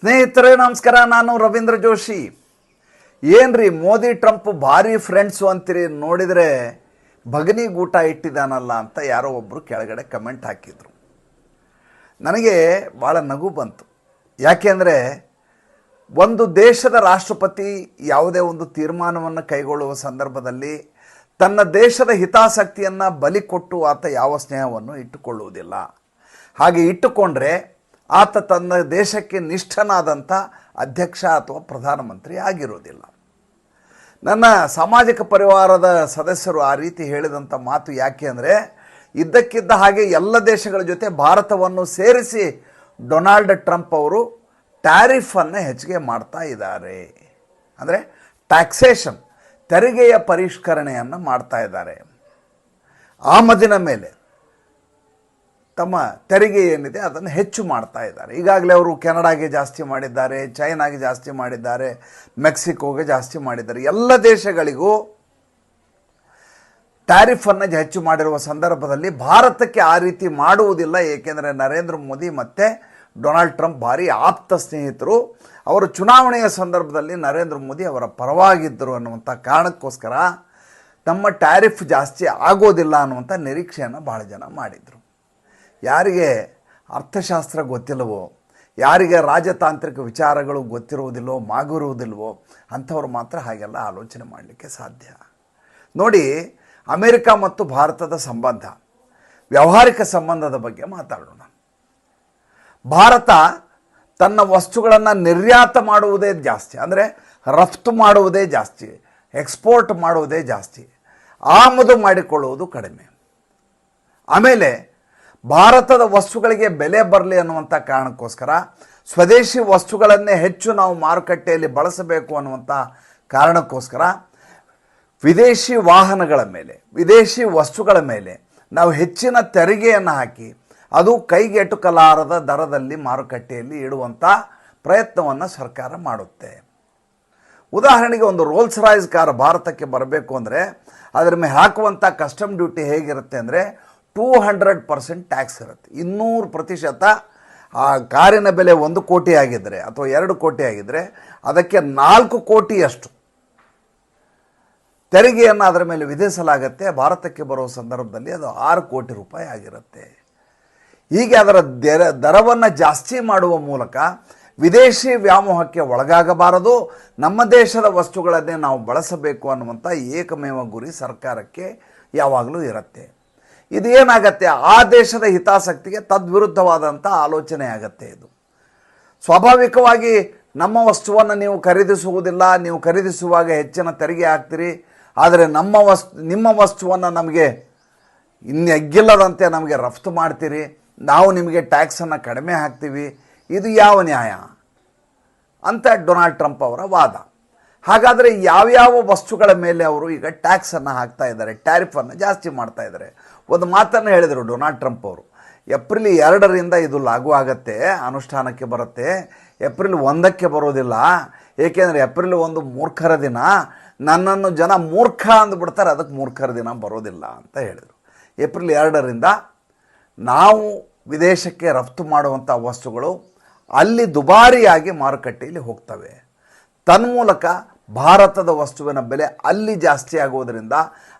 ಸ್ನೇಹಿತರೆ, ನಮಸ್ಕಾರ. ನಾನು ರವೀಂದ್ರ ಜೋಶಿ. ಏನ್ರಿ, ಮೋದಿ, ಟ್ರಂಪ್ ಭಾರಿ ಫ್ರೆಂಡ್ಸು ಅಂತೀರಿ ನೋಡಿದರೆ ಭಗನಿಗೂಟ ಇಟ್ಟಿದ್ದಾನಲ್ಲ ಅಂತ ಯಾರೋ ಒಬ್ಬರು ಕೆಳಗಡೆ ಕಮೆಂಟ್ ಹಾಕಿದರು. ನನಗೆ ಭಾಳ ನಗು ಬಂತು. ಯಾಕೆಂದರೆ ಒಂದು ದೇಶದ ರಾಷ್ಟ್ರಪತಿ ಯಾವುದೇ ಒಂದು ತೀರ್ಮಾನವನ್ನು ಕೈಗೊಳ್ಳುವ ಸಂದರ್ಭದಲ್ಲಿ ತನ್ನ ದೇಶದ ಹಿತಾಸಕ್ತಿಯನ್ನು ಬಲಿ ಕೊಟ್ಟು ಆತ ಯಾವ ಸ್ನೇಹವನ್ನು ಇಟ್ಟುಕೊಳ್ಳುವುದಿಲ್ಲ. ಹಾಗೆ ಇಟ್ಟುಕೊಂಡ್ರೆ ಆತ ತನ್ನ ದೇಶಕ್ಕೆ ನಿಷ್ಠನಾದಂಥ ಅಧ್ಯಕ್ಷ ಅಥವಾ ಪ್ರಧಾನಮಂತ್ರಿ ಆಗಿರೋದಿಲ್ಲ ನನ್ನ ಸಾಮಾಜಿಕ ಪರಿವಾರದ ಸದಸ್ಯರು ಆ ರೀತಿ ಹೇಳಿದಂಥ ಮಾತು ಯಾಕೆ ಅಂದರೆ, ಇದ್ದಕ್ಕಿದ್ದ ಹಾಗೆ ಎಲ್ಲ ದೇಶಗಳ ಜೊತೆ ಭಾರತವನ್ನು ಸೇರಿಸಿ ಡೊನಾಲ್ಡ್ ಟ್ರಂಪ್ ಅವರು ಟ್ಯಾರಿಫನ್ನು ಹೆಚ್ಚಿಗೆ ಮಾಡ್ತಾ ಇದ್ದಾರೆ. ಅಂದರೆ ಟ್ಯಾಕ್ಸೇಷನ್, ತೆರಿಗೆಯ ಪರಿಷ್ಕರಣೆಯನ್ನು ಮಾಡ್ತಾ ಇದ್ದಾರೆ. ಆಮದಿನ ಮೇಲೆ ತಮ್ಮ ತೆರಿಗೆ ಏನಿದೆ ಅದನ್ನು ಹೆಚ್ಚು ಮಾಡ್ತಾ ಇದ್ದಾರೆ. ಈಗಾಗಲೇ ಅವರು ಕೆನಡಾಗೆ ಜಾಸ್ತಿ ಮಾಡಿದ್ದಾರೆ, ಚೈನಾಗೆ ಜಾಸ್ತಿ ಮಾಡಿದ್ದಾರೆ, ಮೆಕ್ಸಿಕೋಗೆ ಜಾಸ್ತಿ ಮಾಡಿದ್ದಾರೆ. ಎಲ್ಲ ದೇಶಗಳಿಗೂ ಟ್ಯಾರಿಫನ್ನು ಹೆಚ್ಚು ಮಾಡಿರುವ ಸಂದರ್ಭದಲ್ಲಿ ಭಾರತಕ್ಕೆ ಆ ರೀತಿ ಮಾಡುವುದಿಲ್ಲ. ಏಕೆಂದರೆ ನರೇಂದ್ರ ಮೋದಿ ಮತ್ತು ಡೊನಾಲ್ಡ್ ಟ್ರಂಪ್ ಭಾರಿ ಆಪ್ತ ಸ್ನೇಹಿತರು. ಅವರು ಚುನಾವಣೆಯ ಸಂದರ್ಭದಲ್ಲಿ ನರೇಂದ್ರ ಮೋದಿ ಅವರ ಪರವಾಗಿದ್ದರು ಅನ್ನುವಂಥ ಕಾರಣಕ್ಕೋಸ್ಕರ ನಮ್ಮ ಟ್ಯಾರಿಫ್ ಜಾಸ್ತಿ ಆಗೋದಿಲ್ಲ ಅನ್ನುವಂಥ ನಿರೀಕ್ಷೆಯನ್ನು ಭಾಳ ಜನ ಮಾಡಿದರು. ಯಾರಿಗೆ ಅರ್ಥಶಾಸ್ತ್ರ ಗೊತ್ತಿಲ್ಲವೋ, ಯಾರಿಗೆ ರಾಜತಾಂತ್ರಿಕ ವಿಚಾರಗಳು ಗೊತ್ತಿರುವುದಿಲ್ಲವೋ ಮಾಗಿರುವುದಿಲ್ವೋ ಅಂಥವ್ರು ಮಾತ್ರ ಹಾಗೆಲ್ಲ ಆಲೋಚನೆ ಮಾಡಲಿಕ್ಕೆ ಸಾಧ್ಯ. ನೋಡಿ, ಅಮೇರಿಕ ಮತ್ತು ಭಾರತದ ಸಂಬಂಧ, ವ್ಯವಹಾರಿಕ ಸಂಬಂಧದ ಬಗ್ಗೆ ಮಾತಾಡೋಣ. ಭಾರತ ತನ್ನ ವಸ್ತುಗಳನ್ನು ನಿರ್ಯಾತ ಮಾಡುವುದೇ ಜಾಸ್ತಿ, ಅಂದರೆ ರಫ್ತು ಮಾಡುವುದೇ ಜಾಸ್ತಿ, ಎಕ್ಸ್ಪೋರ್ಟ್ ಮಾಡುವುದೇ ಜಾಸ್ತಿ, ಆಮದು ಮಾಡಿಕೊಳ್ಳುವುದು ಕಡಿಮೆ. ಆಮೇಲೆ ಭಾರತದ ವಸ್ತುಗಳಿಗೆ ಬೆಲೆ ಬರಲಿ ಅನ್ನುವಂಥ ಕಾರಣಕ್ಕೋಸ್ಕರ ಸ್ವದೇಶಿ ವಸ್ತುಗಳನ್ನೇ ಹೆಚ್ಚು ನಾವು ಮಾರುಕಟ್ಟೆಯಲ್ಲಿ ಬಳಸಬೇಕು ಅನ್ನುವಂಥ ಕಾರಣಕ್ಕೋಸ್ಕರ ವಿದೇಶಿ ವಾಹನಗಳ ಮೇಲೆ, ವಿದೇಶಿ ವಸ್ತುಗಳ ಮೇಲೆ ನಾವು ಹೆಚ್ಚಿನ ತೆರಿಗೆಯನ್ನು ಹಾಕಿ ಅದು ಕೈಗೆಟುಕಲಾರದ ದರದಲ್ಲಿ ಮಾರುಕಟ್ಟೆಯಲ್ಲಿ ಇಡುವಂಥ ಪ್ರಯತ್ನವನ್ನು ಸರ್ಕಾರ ಮಾಡುತ್ತೆ. ಉದಾಹರಣೆಗೆ ಒಂದು ರೋಲ್ಸ್ ರಾಯ್ಸ್ ಕಾರ್ ಭಾರತಕ್ಕೆ ಬರಬೇಕು ಅಂದರೆ ಅದರ ಮೇಲೆ ಹಾಕುವಂಥ ಕಸ್ಟಮ್ ಡ್ಯೂಟಿ ಹೇಗಿರುತ್ತೆ ಅಂದರೆ ಟೂ ಹಂಡ್ರೆಡ್ ಪರ್ಸೆಂಟ್ ಟ್ಯಾಕ್ಸ್ ಇರುತ್ತೆ. ಇನ್ನೂರು ಪ್ರತಿಶತ ಆ ಕಾರಿನ ಬೆಲೆ ಒಂದು ಕೋಟಿ ಆಗಿದ್ದರೆ ಅಥವಾ ಎರಡು ಕೋಟಿ ಆಗಿದ್ದರೆ ಅದಕ್ಕೆ ನಾಲ್ಕು ಕೋಟಿಯಷ್ಟು ತೆರಿಗೆಯನ್ನು ಅದರ ಮೇಲೆ ವಿಧಿಸಲಾಗತ್ತೆ. ಭಾರತಕ್ಕೆ ಬರುವ ಸಂದರ್ಭದಲ್ಲಿ ಅದು ಆರು ಕೋಟಿ ರೂಪಾಯಿ ಆಗಿರುತ್ತೆ. ಹೀಗೆ ಅದರ ದರ, ದರವನ್ನು ಜಾಸ್ತಿ ಮಾಡುವ ಮೂಲಕ ವಿದೇಶಿ ವ್ಯಾಮೋಹಕ್ಕೆ ಒಳಗಾಗಬಾರದು. ನಮ್ಮ ದೇಶದ ವಸ್ತುಗಳನ್ನೇ ನಾವು ಬಳಸಬೇಕು ಅನ್ನುವಂಥ ಏಕಮೇವ ಗುರಿ ಸರ್ಕಾರಕ್ಕೆ ಯಾವಾಗಲೂ ಇರುತ್ತೆ. ಇದು ಏನಾಗತ್ತೆ ಆ ದೇಶದ ಹಿತಾಸಕ್ತಿಗೆ ತದ್ವಿರುದ್ಧವಾದಂಥ ಆಲೋಚನೆ ಆಗತ್ತೆ ಇದು. ಸ್ವಾಭಾವಿಕವಾಗಿ ನಮ್ಮ ವಸ್ತುವನ್ನು ನೀವು ಖರೀದಿಸುವುದಿಲ್ಲ, ನೀವು ಖರೀದಿಸುವಾಗ ಹೆಚ್ಚಿನ ತೆರಿಗೆ ಹಾಕ್ತೀರಿ, ಆದರೆ ನಮ್ಮ ವಸ್ತು, ನಿಮ್ಮ ವಸ್ತುವನ್ನು ನಮಗೆ ಇನ್ನೆಗ್ಗಿಲ್ಲದಂತೆ ನಮಗೆ ರಫ್ತು ಮಾಡ್ತೀರಿ, ನಾವು ನಿಮಗೆ ಟ್ಯಾಕ್ಸನ್ನು ಕಡಿಮೆ ಹಾಕ್ತೀವಿ, ಇದು ಯಾವ ನ್ಯಾಯ? ಅಂತ ಡೊನಾಲ್ಡ್ ಟ್ರಂಪ್ ಅವರ ವಾದ. ಹಾಗಾದರೆ ಯಾವ್ಯಾವ ವಸ್ತುಗಳ ಮೇಲೆ ಅವರು ಈಗ ಟ್ಯಾಕ್ಸನ್ನು ಹಾಕ್ತಾ ಇದ್ದಾರೆ ಟ್ಯಾರಿಫನ್ನು ಜಾಸ್ತಿ ಮಾಡ್ತಾ ಇದ್ದಾರೆ? ಒಂದು ಮಾತನ್ನು ಹೇಳಿದರು ಡೊನಾಲ್ಡ್ ಟ್ರಂಪ್ ಅವರು. ಏಪ್ರಿಲ್ ಎರಡರಿಂದ ಇದು ಲಾಗು ಆಗತ್ತೆ, ಅನುಷ್ಠಾನಕ್ಕೆ ಬರುತ್ತೆ. ಏಪ್ರಿಲ್ ಒಂದಕ್ಕೆ ಬರೋದಿಲ್ಲ. ಏಕೆಂದರೆ ಏಪ್ರಿಲ್ ಒಂದು ಮೂರ್ಖರ ದಿನ. ನನ್ನನ್ನು ಜನ ಮೂರ್ಖ ಅಂದ್ಬಿಡ್ತಾರೆ ಅದಕ್ಕೆ ಮೂರ್ಖರ ದಿನ ಬರೋದಿಲ್ಲ ಅಂತ ಹೇಳಿದರು. ಏಪ್ರಿಲ್ ಎರಡರಿಂದ ನಾವು ವಿದೇಶಕ್ಕೆ ರಫ್ತು ಮಾಡುವಂಥ ವಸ್ತುಗಳು ಅಲ್ಲಿ ದುಬಾರಿಯಾಗಿ ಮಾರುಕಟ್ಟೆಯಲ್ಲಿ ಹೋಗ್ತವೆ. ತನ್ಮೂಲಕ ಭಾರತದ ವಸ್ತುವಿನ ಬೆಲೆ ಅಲ್ಲಿ ಜಾಸ್ತಿ ಆಗುವುದರಿಂದ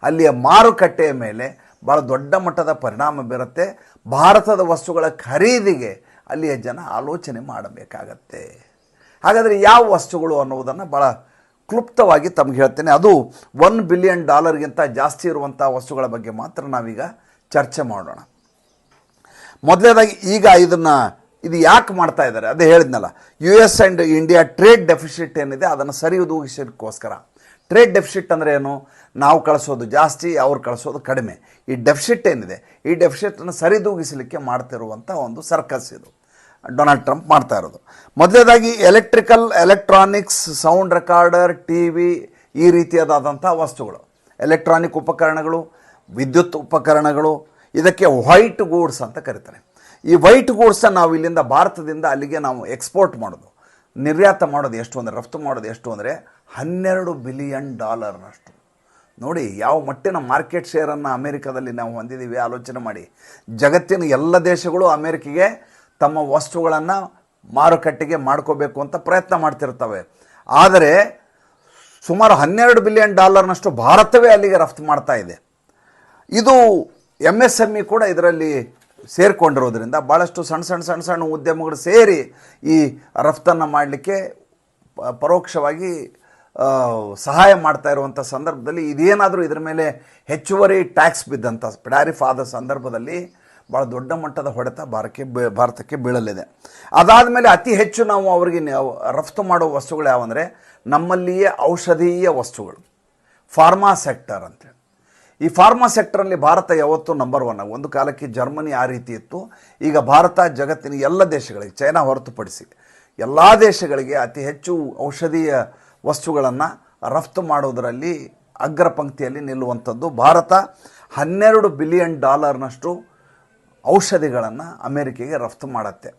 ಅಲ್ಲಿಯ ಮಾರುಕಟ್ಟೆಯ ಮೇಲೆ ಭಾಳ ದೊಡ್ಡ ಮಟ್ಟದ ಪರಿಣಾಮ ಬೀರುತ್ತೆ. ಭಾರತದ ವಸ್ತುಗಳ ಖರೀದಿಗೆ ಅಲ್ಲಿಯ ಜನ ಆಲೋಚನೆ ಮಾಡಬೇಕಾಗತ್ತೆ. ಹಾಗಾದರೆ ಯಾವ ವಸ್ತುಗಳು ಅನ್ನುವುದನ್ನು ಭಾಳ ಕ್ಲುಪ್ತವಾಗಿ ತಮಗೆ ಹೇಳ್ತೇನೆ. ಅದು ಒನ್ ಬಿಲಿಯನ್ ಡಾಲರ್ಗಿಂತ ಜಾಸ್ತಿ ಇರುವಂಥ ವಸ್ತುಗಳ ಬಗ್ಗೆ ಮಾತ್ರ ನಾವೀಗ ಚರ್ಚೆ ಮಾಡೋಣ. ಮೊದಲನೇದಾಗಿ ಈಗ ಇದನ್ನು ಇದು ಯಾಕೆ ಮಾಡ್ತಾ ಇದ್ದಾರೆ? ಅದೇ ಹೇಳಿದ್ನಲ್ಲ U S and India trade deficit ಏನಿದೆ ಅದನ್ನು ಸರಿದೂಗಿಸೋದಕ್ಕೋಸ್ಕರ ಟ್ರೇಡ್ ಡೆಫಿಸಿಟ್ ಅಂದರೆ ಏನು? ನಾವು ಕಳಿಸೋದು ಜಾಸ್ತಿ, ಅವ್ರು ಕಳಿಸೋದು ಕಡಿಮೆ. ಈ ಡೆಫಿಸಿಟ್ ಏನಿದೆ? ಈ ಡೆಫಿಸಿಟನ್ನು ಸರಿದೂಗಿಸಲಿಕ್ಕೆ ಮಾಡ್ತಿರುವಂಥ ಒಂದು ಸರ್ಕಸ್ ಇದು. ಡೊನಾಲ್ಡ್ ಟ್ರಂಪ್ ಮಾಡ್ತಾ ಇರೋದು. ಮೊದಲನೇದಾಗಿ electrical, electronics, sound recorder T V ಈ ರೀತಿಯಾದಂಥ ವಸ್ತುಗಳು. ಎಲೆಕ್ಟ್ರಾನಿಕ್ ಉಪಕರಣಗಳು, ವಿದ್ಯುತ್ ಉಪಕರಣಗಳು, ಇದಕ್ಕೆ ವೈಟ್ ಗೂಡ್ಸ್ ಅಂತ ಕರೀತಾರೆ. ಈ ವೈಟ್ ಗೂಡ್ಸನ್ನು ನಾವು ಇಲ್ಲಿಂದ ಭಾರತದಿಂದ ಅಲ್ಲಿಗೆ ನಾವು ಎಕ್ಸ್ಪೋರ್ಟ್ ಮಾಡೋದು. ನಿರ್ಯಾತ ಮಾಡೋದು ಎಷ್ಟು ಅಂದರೆ, ರಫ್ತು ಮಾಡೋದು ಎಷ್ಟು ಅಂದರೆ ಹನ್ನೆರಡು ಬಿಲಿಯನ್ ಡಾಲರ್ನಷ್ಟು. ನೋಡಿ, ಯಾವ ಮಟ್ಟಿನ ಮಾರ್ಕೆಟ್ ಶೇರನ್ನು ಅಮೇರಿಕಾದಲ್ಲಿ ನಾವು ಹೊಂದಿದ್ದೀವಿ ಆಲೋಚನೆ ಮಾಡಿ. ಜಗತ್ತಿನ ಎಲ್ಲ ದೇಶಗಳು ಅಮೇರಿಕೆಗೆ ತಮ್ಮ ವಸ್ತುಗಳನ್ನು ಮಾರುಕಟ್ಟೆಗೆ ಮಾಡ್ಕೋಬೇಕು ಅಂತ ಪ್ರಯತ್ನ ಮಾಡ್ತಿರ್ತವೆ. ಆದರೆ ಸುಮಾರು ಹನ್ನೆರಡು ಬಿಲಿಯನ್ ಡಾಲರ್ನಷ್ಟು ಭಾರತವೇ ಅಲ್ಲಿಗೆ ರಫ್ತು ಮಾಡ್ತಾ ಇದೆ. ಇದು ಎಂ ಎಸ್ ಎಂ ಇ ಕೂಡ ಇದರಲ್ಲಿ ಸೇರಿಕೊಂಡಿರೋದ್ರಿಂದ ಭಾಳಷ್ಟು ಸಣ್ಣ ಸಣ್ಣ ಸಣ್ಣ ಸಣ್ಣ ಉದ್ಯಮಗಳು ಸೇರಿ ಈ ರಫ್ತನ್ನು ಮಾಡಲಿಕ್ಕೆ ಪರೋಕ್ಷವಾಗಿ ಸಹಾಯ ಮಾಡ್ತಾ ಇರುವಂಥ ಸಂದರ್ಭದಲ್ಲಿ ಇದೇನಾದರೂ ಇದರ ಮೇಲೆ ಹೆಚ್ಚುವರಿ ಟ್ಯಾಕ್ಸ್ ಬಿದ್ದಂಥ ಟ್ಯಾರಿಫ್ ಆದ ಸಂದರ್ಭದಲ್ಲಿ ಭಾಳ ದೊಡ್ಡ ಮಟ್ಟದ ಹೊಡೆತ ಭಾರತಕ್ಕೆ ಬೀ- ಭಾರತಕ್ಕೆ ಬೀಳಲಿದೆ. ಅದಾದಮೇಲೆ ಅತಿ ಹೆಚ್ಚು ನಾವು ಅವರಿಗೆ ರಫ್ತು ಮಾಡುವ ವಸ್ತುಗಳು ಯಾವಂದರೆ ನಮ್ಮಲ್ಲಿಯೇ ಔಷಧೀಯ ವಸ್ತುಗಳು. ಫಾರ್ಮಾ ಸೆಕ್ಟರ್ ಅಂತೇಳಿ ಈ ಫಾರ್ಮಾ ಸೆಕ್ಟರಲ್ಲಿ ಭಾರತ ಯಾವತ್ತೂ ನಂಬರ್ ಒನ್ ಒಂದು ಕಾಲಕ್ಕೆ ಜರ್ಮನಿ ಆ ರೀತಿ ಇತ್ತು. ಈಗ ಭಾರತ ಜಗತ್ತಿನ ಎಲ್ಲ ದೇಶಗಳಿಗೆ, ಚೈನಾ ಹೊರತುಪಡಿಸಿ ಎಲ್ಲ ದೇಶಗಳಿಗೆ ಅತಿ ಹೆಚ್ಚು ಔಷಧೀಯ ವಸ್ತುಗಳನ್ನು ರಫ್ತು ಮಾಡೋದರಲ್ಲಿ ಅಗ್ರ ಪಂಕ್ತಿಯಲ್ಲಿ ನಿಲ್ಲುವಂಥದ್ದು ಭಾರತ. ಹನ್ನೆರಡು ಬಿಲಿಯನ್ ಡಾಲರ್ನಷ್ಟು ಔಷಧಿಗಳನ್ನು ಅಮೇರಿಕೆಗೆ ರಫ್ತು ಮಾಡುತ್ತೆ.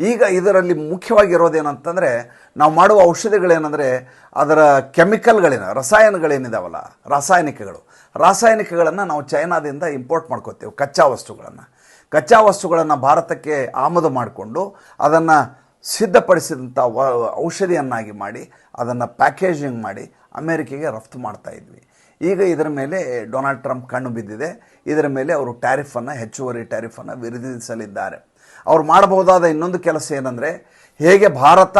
ಈಗ ಇದರಲ್ಲಿ ಮುಖ್ಯವಾಗಿರೋದೇನಂತಂದರೆ ನಾವು ಮಾಡುವ ಔಷಧಿಗಳೇನೆಂದರೆ ಅದರ ಕೆಮಿಕಲ್ಗಳೇನು, ರಸಾಯನಗಳೇನಿದಾವಲ್ಲ, ರಾಸಾಯನಿಕಗಳು. ರಾಸಾಯನಿಕಗಳನ್ನು ನಾವು ಚೈನಾದಿಂದ ಇಂಪೋರ್ಟ್ ಮಾಡ್ಕೋತೇವೆ, ಕಚ್ಚಾ ವಸ್ತುಗಳನ್ನು. ಕಚ್ಚಾ ವಸ್ತುಗಳನ್ನು ಭಾರತಕ್ಕೆ ಆಮದು ಮಾಡಿಕೊಂಡು ಅದನ್ನು ಸಿದ್ಧಪಡಿಸಿದಂಥ ವ, ಔಷಧಿಯನ್ನಾಗಿ ಮಾಡಿ, ಅದನ್ನು ಪ್ಯಾಕೇಜಿಂಗ್ ಮಾಡಿ ಅಮೇರಿಕೆಗೆ ರಫ್ತು ಮಾಡ್ತಾ ಇದ್ವಿ. ಈಗ ಇದರ ಮೇಲೆ ಡೊನಾಲ್ಡ್ ಟ್ರಂಪ್ ಕಣ್ಣು ಬಿದ್ದಿದೆ. ಇದರ ಮೇಲೆ ಅವರು ಟ್ಯಾರಿಫನ್ನು, ಹೆಚ್ಚುವರಿ ಟ್ಯಾರಿಫನ್ನು ವಿಧಿಸಲಿದ್ದಾರೆ ಅವ್ರು ಮಾಡಬಹುದಾದ ಇನ್ನೊಂದು ಕೆಲಸ ಏನಂದರೆ ಹೇಗೆ ಭಾರತ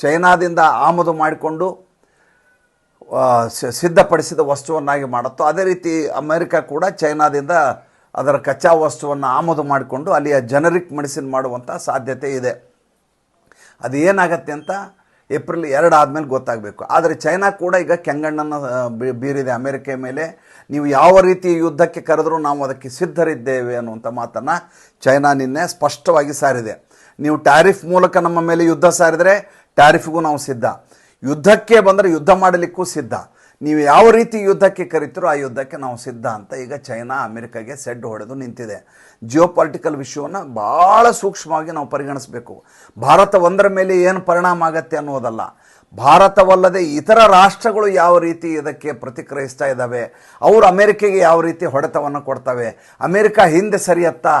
ಚೈನಾದಿಂದ ಆಮದು ಮಾಡಿಕೊಂಡು ಸಿದ್ಧಪಡಿಸಿದ ವಸ್ತುವನ್ನಾಗಿ ಮಾಡುತ್ತೋ, ಅದೇ ರೀತಿ ಅಮೆರಿಕ ಕೂಡ ಚೈನಾದಿಂದ ಅದರ ಕಚ್ಚಾ ವಸ್ತುವನ್ನು ಆಮದು ಮಾಡಿಕೊಂಡು ಅಲ್ಲಿಯ ಜನರಿಕ್ ಮೆಡಿಸಿನ್ ಮಾಡುವಂಥ ಸಾಧ್ಯತೆ ಇದೆ. ಅದು ಏನಾಗತ್ತೆ ಅಂತ ಏಪ್ರಿಲ್ ಎರಡು ಆದಮೇಲೆ ಗೊತ್ತಾಗಬೇಕು. ಆದರೆ ಚೈನಾ ಕೂಡ ಈಗ ಕೆಂಗಣ್ಣನ್ನು ಬೀರಿದೆ ಅಮೆರಿಕ ಮೇಲೆ. ನೀವು ಯಾವ ರೀತಿ ಯುದ್ಧಕ್ಕೆ ಕರೆದರೂ ನಾವು ಅದಕ್ಕೆ ಸಿದ್ಧರಿದ್ದೇವೆ ಅನ್ನುವಂಥ ಮಾತನ್ನು ಚೈನಾ ನಿನ್ನೆ ಸ್ಪಷ್ಟವಾಗಿ ಸಾರಿದೆ. ನೀವು ಟ್ಯಾರಿಫ್ ಮೂಲಕ ನಮ್ಮ ಮೇಲೆ ಯುದ್ಧ ಸಾರಿದರೆ ಟ್ಯಾರಿಫ್ಗೂ ನಾವು ಸಿದ್ಧ. ಯುದ್ಧಕ್ಕೆ ಬಂದರೆ ಯುದ್ಧ ಮಾಡಲಿಕ್ಕೂ ಸಿದ್ಧ. ನೀವು ಯಾವ ರೀತಿ ಯುದ್ಧಕ್ಕೆ ಕರಿತೀರೋ ಆ ಯುದ್ಧಕ್ಕೆ ನಾವು ಸಿದ್ಧ ಅಂತ ಈಗ ಚೈನಾ, ಅಮೆರಿಕಾಗೆ ಸೆಡ್ ಹೊಡೆದು ನಿಂತಿದೆ. ಜಿಯೋ ಪೊಲಿಟಿಕಲ್ ವಿಷಯವನ್ನು ಭಾಳ ಸೂಕ್ಷ್ಮವಾಗಿ ನಾವು ಪರಿಗಣಿಸಬೇಕು. ಭಾರತ ಒಂದರ ಮೇಲೆ ಏನು ಪರಿಣಾಮ ಆಗತ್ತೆ ಅನ್ನೋದಲ್ಲ. ಭಾರತವಲ್ಲದೆ ಇತರ ರಾಷ್ಟ್ರಗಳು ಯಾವ ರೀತಿ ಇದಕ್ಕೆ ಪ್ರತಿಕ್ರಿಯಿಸ್ತಾ ಇದ್ದಾವೆ, ಅವರು ಅಮೆರಿಕೆಗೆ ಯಾವ ರೀತಿ ಹೊಡೆತವನ್ನು ಕೊಡ್ತವೆ, ಅಮೆರಿಕ ಹಿಂದೆ ಸರಿಯತ್ತಾ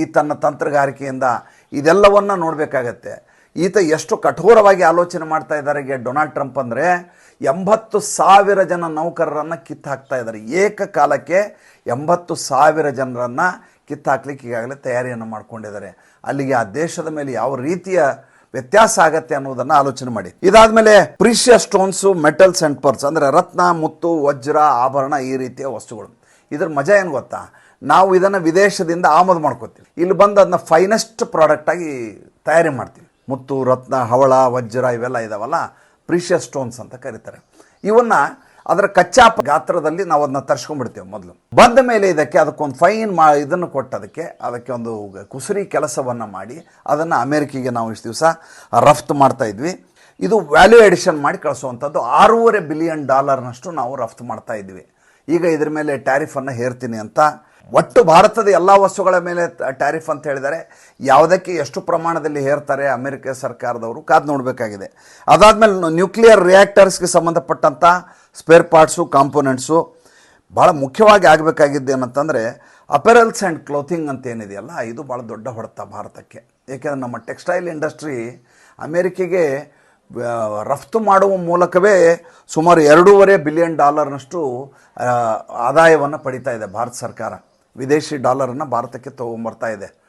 ಈ ತನ್ನ ತಂತ್ರಗಾರಿಕೆಯಿಂದ, ಇದೆಲ್ಲವನ್ನು ನೋಡಬೇಕಾಗತ್ತೆ. ಈತ ಎಷ್ಟು ಕಠೋರವಾಗಿ ಆಲೋಚನೆ ಮಾಡ್ತಾ ಇದ್ದಾರೆ ಡೊನಾಲ್ಡ್ ಟ್ರಂಪ್ ಅಂದರೆ ಎಂಬತ್ತು ಸಾವಿರ ಜನ ನೌಕರರನ್ನು ಕಿತ್ತು ಹಾಕ್ತಾ ಇದ್ದಾರೆ. ಏಕಕಾಲಕ್ಕೆ ಎಂಬತ್ತು ಸಾವಿರ ಜನರನ್ನು ಕಿತ್ತು ಹಾಕ್ಲಿಕ್ಕೆ ಈಗಾಗಲೇ ತಯಾರಿಯನ್ನು ಮಾಡ್ಕೊಂಡಿದ್ದಾರೆ. ಅಲ್ಲಿಗೆ ಆ ದೇಶದ ಮೇಲೆ ಯಾವ ರೀತಿಯ ವ್ಯತ್ಯಾಸ ಆಗತ್ತೆ ಅನ್ನೋದನ್ನು ಆಲೋಚನೆ ಮಾಡಿ. ಇದಾದ್ಮೇಲೆ precious stones metals and pearls ಅಂದರೆ ರತ್ನ, ಮುತ್ತು, ವಜ್ರ, ಆಭರಣ ಈ ರೀತಿಯ ವಸ್ತುಗಳು. ಇದ್ರ ಮಜಾ ಏನು ಗೊತ್ತಾ? ನಾವು ಇದನ್ನು ವಿದೇಶದಿಂದ ಆಮದು ಮಾಡ್ಕೋತೀವಿ. ಇಲ್ಲಿ ಬಂದು ಅದನ್ನ ಫೈನೆಸ್ಟ್ ಪ್ರಾಡಕ್ಟಾಗಿ ತಯಾರಿ ಮಾಡ್ತೀವಿ. ಮುತ್ತು, ರತ್ನ, ಹವಳ, ವಜ್ರ ಇವೆಲ್ಲ ಇದಾವಲ್ಲ? ಪ್ರೀಶಿಯಸ್ ಸ್ಟೋನ್ಸ್ ಅಂತ ಕರೀತಾರೆ. ಇವನ್ನ ಅದರ ಕಚ್ಚಾ ಗಾತ್ರದಲ್ಲಿ ನಾವು ಅದನ್ನ ತರ್ಸ್ಕೊಂಡ್ಬಿಡ್ತೇವೆ ಮೊದಲು. ಬಂದ ಮೇಲೆ ಇದಕ್ಕೆ ಅದಕ್ಕೊಂದು ಫೈನ್ ಮಾ ಇದನ್ನು ಕೊಟ್ಟದಕ್ಕೆ ಅದಕ್ಕೆ ಒಂದು ಕುಸುರಿ ಕೆಲಸವನ್ನು ಮಾಡಿ, ಅದನ್ನು ಅಮೇರಿಕೆಗೆ ನಾವು ಇಷ್ಟು ದಿವಸ ರಫ್ತು ಮಾಡ್ತಾ ಇದ್ವಿ. ಇದು ವ್ಯಾಲ್ಯೂ ಎಡಿಷನ್ ಮಾಡಿ ಕಳಿಸುವಂಥದ್ದು ಆರೂವರೆ ಬಿಲಿಯನ್ ಡಾಲರ್ನಷ್ಟು ನಾವು ರಫ್ತು ಮಾಡ್ತಾ ಇದ್ವಿ. ಈಗ ಇದ್ರ ಮೇಲೆ ಟ್ಯಾರಿಫನ್ನು ಹೇರ್ತೀನಿ ಅಂತ ಒಟ್ಟು ಭಾರತದ ಎಲ್ಲ ವಸ್ತುಗಳ ಮೇಲೆ ಟ್ಯಾರಿಫ್ ಅಂತ ಹೇಳಿದ್ದಾರೆ ಯಾವುದಕ್ಕೆ ಎಷ್ಟು ಪ್ರಮಾಣದಲ್ಲಿ ಹೇರ್ತಾರೆ ಅಮೆರಿಕ ಸರ್ಕಾರದವರು? ಕಾದು ನೋಡಬೇಕಾಗಿದೆ. ಅದಾದಮೇಲೆ ನ್ಯೂಕ್ಲಿಯರ್ ರಿಯಾಕ್ಟರ್ಸ್ಗೆ ಸಂಬಂಧಪಟ್ಟಂಥ ಸ್ಪೇರ್ ಪಾರ್ಟ್ಸು ಕಾಂಪೋನೆಂಟ್ಸು ಭಾಳ ಮುಖ್ಯವಾಗಿ ಆಗಬೇಕಾಗಿದ್ದು ಏನಂತಂದರೆ ಅಪೆರಲ್ಸ್ ಆ್ಯಂಡ್ ಕ್ಲೋತಿಂಗ್ ಅಂತ ಏನಿದೆಯಲ್ಲ, ಇದು ಭಾಳ ದೊಡ್ಡ ಹೊಡೆತ ಭಾರತಕ್ಕೆ. ಏಕೆಂದರೆ ನಮ್ಮ ಟೆಕ್ಸ್ಟೈಲ್ ಇಂಡಸ್ಟ್ರಿ ಅಮೇರಿಕೆಗೆ ರಫ್ತು ಮಾಡುವ ಮೂಲಕವೇ ಸುಮಾರು ಎರಡೂವರೆ ಬಿಲಿಯನ್ ಡಾಲರ್ನಷ್ಟು ಆದಾಯವನ್ನು ಪಡಿತಾ ಇದೆ ಭಾರತ ಸರ್ಕಾರ. ವಿದೇಶಿ ಡಾಲರನ್ನು ಭಾರತಕ್ಕೆ ತೊಗೊಂಬರ್ತಾ ಇದೆ.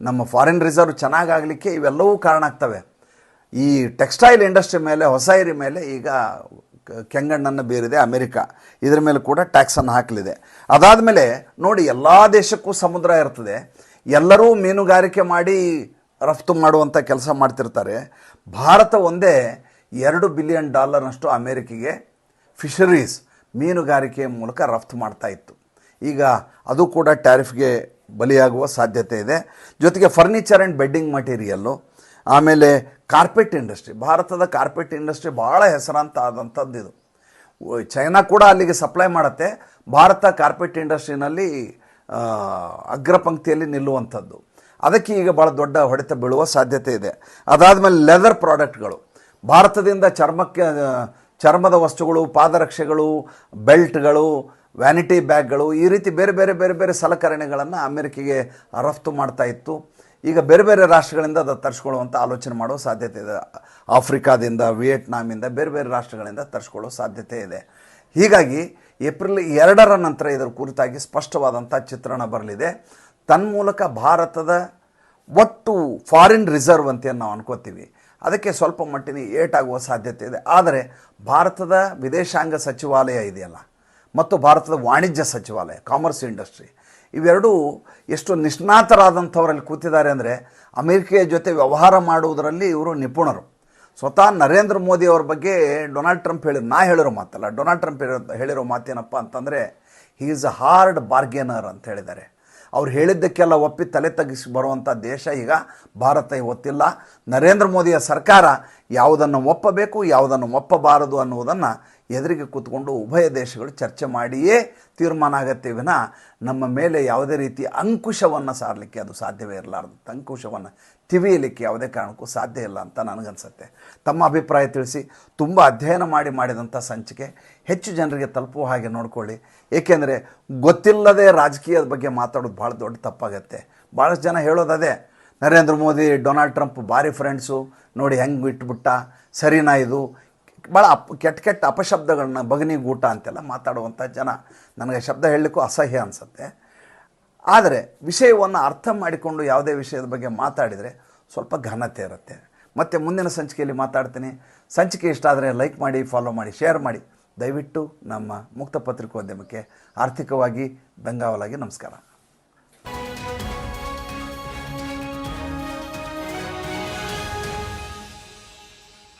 ನಮ್ಮ ಫಾರಿನ್ ರಿಸರ್ವ್ ಚೆನ್ನಾಗಾಗಲಿಕ್ಕೆ ಇವೆಲ್ಲವೂ ಕಾರಣ ಆಗ್ತವೆ. ಈ ಟೆಕ್ಸ್ಟೈಲ್ ಇಂಡಸ್ಟ್ರಿ ಮೇಲೆ, ಹೊಸ ಇರಿ ಮೇಲೆ ಈಗ ಕೆಂಗಣ್ಣನ್ನು ಬೀರಿದೆ ಅಮೆರಿಕ. ಇದರ ಮೇಲೆ ಕೂಡ ಟ್ಯಾಕ್ಸನ್ನು ಹಾಕಲಿದೆ. ಅದಾದ ಮೇಲೆ ನೋಡಿ ಎಲ್ಲ ದೇಶಕ್ಕೂ ಸಮುದ್ರ ಇರ್ತದೆ. ಎಲ್ಲರೂ ಮೀನುಗಾರಿಕೆ ಮಾಡಿ ರಫ್ತು ಮಾಡುವಂಥ ಕೆಲಸ ಮಾಡ್ತಿರ್ತಾರೆ. ಭಾರತ ಒಂದೇ ಎರಡು ಬಿಲಿಯನ್ ಡಾಲರ್ನಷ್ಟು ಅಮೇರಿಕೆಗೆ ಫಿಷರೀಸ್ ಮೀನುಗಾರಿಕೆ ಮೂಲಕ ರಫ್ತು ಮಾಡ್ತಾ ಇತ್ತು. ಈಗ ಅದು ಕೂಡ ಟ್ಯಾರಿಫ್ಗೆ ಬಲಿಯಾಗುವ ಸಾಧ್ಯತೆ ಇದೆ. ಜೊತೆಗೆ ಫರ್ನಿಚರ್ ಆ್ಯಂಡ್ ಬೆಡ್ಡಿಂಗ್ ಮಟೀರಿಯಲ್ಲು ಆಮೇಲೆ ಕಾರ್ಪೆಟ್ ಇಂಡಸ್ಟ್ರಿ, ಭಾರತದ ಕಾರ್ಪೆಟ್ ಇಂಡಸ್ಟ್ರಿ ಭಾಳ ಹೆಸರಾಂತ ಆದಂಥದ್ದು ಇದು ಚೈನಾ ಕೂಡ ಅಲ್ಲಿಗೆ ಸಪ್ಲೈ ಮಾಡುತ್ತೆ. ಭಾರತ ಕಾರ್ಪೆಟ್ ಇಂಡಸ್ಟ್ರಿನಲ್ಲಿ ಅಗ್ರ ಪಂಕ್ತಿಯಲ್ಲಿ ನಿಲ್ಲುವಂಥದ್ದು ಅದಕ್ಕೆ ಈಗ ಭಾಳ ದೊಡ್ಡ ಹೊಡೆತ ಬೀಳುವ ಸಾಧ್ಯತೆ ಇದೆ. ಅದಾದಮೇಲೆ ಲೆದರ್ ಪ್ರಾಡಕ್ಟ್ಗಳು. ಭಾರತದಿಂದ ಚರ್ಮಕ್ಕೆ ಚರ್ಮದ ವಸ್ತುಗಳು, ಪಾದರಕ್ಷೆಗಳು, ಬೆಲ್ಟ್ಗಳು ವ್ಯಾನಿಟಿ ಬ್ಯಾಗ್ಗಳು ಈ ರೀತಿ ಬೇರೆ ಬೇರೆ ಬೇರೆ ಬೇರೆ ಸಲಕರಣೆಗಳನ್ನು ಅಮೆರಿಕೆಗೆ ರಫ್ತು ಮಾಡ್ತಾ ಇತ್ತು. ಈಗ ಬೇರೆ ಬೇರೆ ರಾಷ್ಟ್ರಗಳಿಂದ ಅದು ತರಿಸ್ಕೊಳ್ಳುವಂಥ ಆಲೋಚನೆ ಮಾಡೋ ಸಾಧ್ಯತೆ ಇದೆ. ಆಫ್ರಿಕಾದಿಂದ, ವಿಯೆಟ್ನಾಮಿಂದ ಬೇರೆ ಬೇರೆ ರಾಷ್ಟ್ರಗಳಿಂದ ತರಿಸ್ಕೊಳ್ಳೋ ಸಾಧ್ಯತೆ ಇದೆ. ಹೀಗಾಗಿ ಏಪ್ರಿಲ್ ಎರಡರ ನಂತರ ಇದರ ಕುರಿತಾಗಿ ಸ್ಪಷ್ಟವಾದಂಥ ಚಿತ್ರಣ ಬರಲಿದೆ. ತನ್ಮೂಲಕ ಭಾರತದ ಒಟ್ಟು ಫಾರಿನ್ ರಿಸರ್ವ್ ಅಂತ ನಾವು ಅನ್ಕೋತೀವಿ. ಅದಕ್ಕೆ ಸ್ವಲ್ಪ ಮಟ್ಟಿನ ಏಟಾಗುವ ಸಾಧ್ಯತೆ ಇದೆ. ಆದರೆ ಭಾರತದ ವಿದೇಶಾಂಗ ಸಚಿವಾಲಯ ಇದೆಯಲ್ಲ ಮತ್ತು ಭಾರತದ ವಾಣಿಜ್ಯ ಸಚಿವಾಲಯ, ಕಾಮರ್ಸ್ ಇಂಡಸ್ಟ್ರಿ, ಇವೆರಡೂ ಎಷ್ಟು ನಿಷ್ಣಾತರಾದಂಥವರಲ್ಲಿ ಕೂತಿದ್ದಾರೆ ಅಂದರೆ ಅಮೆರಿಕೆಯ ಜೊತೆ ವ್ಯವಹಾರ ಮಾಡುವುದರಲ್ಲಿ ಇವರು ನಿಪುಣರು. ಸ್ವತಃ ನರೇಂದ್ರ ಮೋದಿ ಅವ್ರ ಬಗ್ಗೆ ಡೊನಾಲ್ಡ್ ಟ್ರಂಪ್ ಹೇಳಿ ನಾ ಹೇಳಿರೋ ಮಾತಲ್ಲ, ಡೊನಾಲ್ಡ್ ಟ್ರಂಪ್ ಹೇಳಿರೋ ಹೇಳಿರೋ ಮಾತೇನಪ್ಪ ಅಂತಂದರೆ ಹೀ ಈಸ್ ಅ ಹಾರ್ಡ್ ಬಾರ್ಗೇನರ್ ಅಂತ ಹೇಳಿದ್ದಾರೆ. ಅವ್ರು ಹೇಳಿದ್ದಕ್ಕೆಲ್ಲ ಒಪ್ಪಿ ತಲೆ ತಗ್ಗಿಸಿ ಬರುವಂಥ ದೇಶ ಈಗ ಭಾರತ ಇವತ್ತಿಲ್ಲ. ನರೇಂದ್ರ ಮೋದಿಯ ಸರ್ಕಾರ ಯಾವುದನ್ನು ಒಪ್ಪಬೇಕು, ಯಾವುದನ್ನು ಒಪ್ಪಬಾರದು ಅನ್ನುವುದನ್ನು ಎದುರಿಗೆ ಕೂತ್ಕೊಂಡು ಉಭಯ ದೇಶಗಳು ಚರ್ಚೆ ಮಾಡಿಯೇ ತೀರ್ಮಾನ ಆಗತ್ತೆ ವಿನ ನಮ್ಮ ಮೇಲೆ ಯಾವುದೇ ರೀತಿ ಅಂಕುಶವನ್ನು ಸಾರಲಿಕ್ಕೆ ಅದು ಸಾಧ್ಯವೇ ಇರಲಾರ್ದು. ಅಂಕುಶವನ್ನು ತಿವಿಯಲಿಕ್ಕೆ ಯಾವುದೇ ಕಾರಣಕ್ಕೂ ಸಾಧ್ಯ ಇಲ್ಲ ಅಂತ ನನಗನ್ಸುತ್ತೆ. ತಮ್ಮ ಅಭಿಪ್ರಾಯ ತಿಳಿಸಿ, ತುಂಬ ಅಧ್ಯಯನ ಮಾಡಿ ಮಾಡಿದಂಥ ಸಂಚಿಕೆ ಹೆಚ್ಚು ಜನರಿಗೆ ತಲುಪುವ ಹಾಗೆ ನೋಡಿಕೊಳ್ಳಿ. ಏಕೆಂದರೆ ಗೊತ್ತಿಲ್ಲದೆ ರಾಜಕೀಯದ ಬಗ್ಗೆ ಮಾತಾಡೋದು ಭಾಳ ದೊಡ್ಡ ತಪ್ಪಾಗತ್ತೆ. ಭಾಳಷ್ಟು ಜನ ಹೇಳೋದು ಅದೇ ನರೇಂದ್ರ ಮೋದಿ, ಡೊನಾಲ್ಡ್ ಟ್ರಂಪ್ ಭಾರಿ ಫ್ರೆಂಡ್ಸು, ನೋಡಿ ಹೆಂಗೆ ಇಟ್ಬಿಟ್ಟ, ಸರಿನಾ ಇದು ಭಾಳ ಅಪ್, ಕೆಟ್ಟ ಕೆಟ್ಟ ಅಪಶಬ್ದಗಳನ್ನ ಬಗನಿಗೂಟ ಅಂತೆಲ್ಲ ಮಾತಾಡುವಂಥ ಜನ. ನನಗೆ ಶಬ್ದ ಹೇಳಲಿಕ್ಕೂ ಅಸಹ್ಯ ಅನಿಸುತ್ತೆ. ಆದರೆ ವಿಷಯವನ್ನು ಅರ್ಥ ಮಾಡಿಕೊಂಡು ಯಾವುದೇ ವಿಷಯದ ಬಗ್ಗೆ ಮಾತಾಡಿದರೆ ಸ್ವಲ್ಪ ಘನತೆ ಇರುತ್ತೆ. ಮತ್ತು ಮುಂದಿನ ಸಂಚಿಕೆಯಲ್ಲಿ ಮಾತಾಡ್ತೀನಿ. ಸಂಚಿಕೆ ಇಷ್ಟ ಆದರೆ ಲೈಕ್ ಮಾಡಿ, ಫಾಲೋ ಮಾಡಿ, ಶೇರ್ ಮಾಡಿ. ದಯವಿಟ್ಟು ನಮ್ಮ ಮುಕ್ತ ಪತ್ರಿಕೋದ್ಯಮಕ್ಕೆ ಆರ್ಥಿಕವಾಗಿ ಬೆಂಗಾವಲಾಗಿ ನಮಸ್ಕಾರ.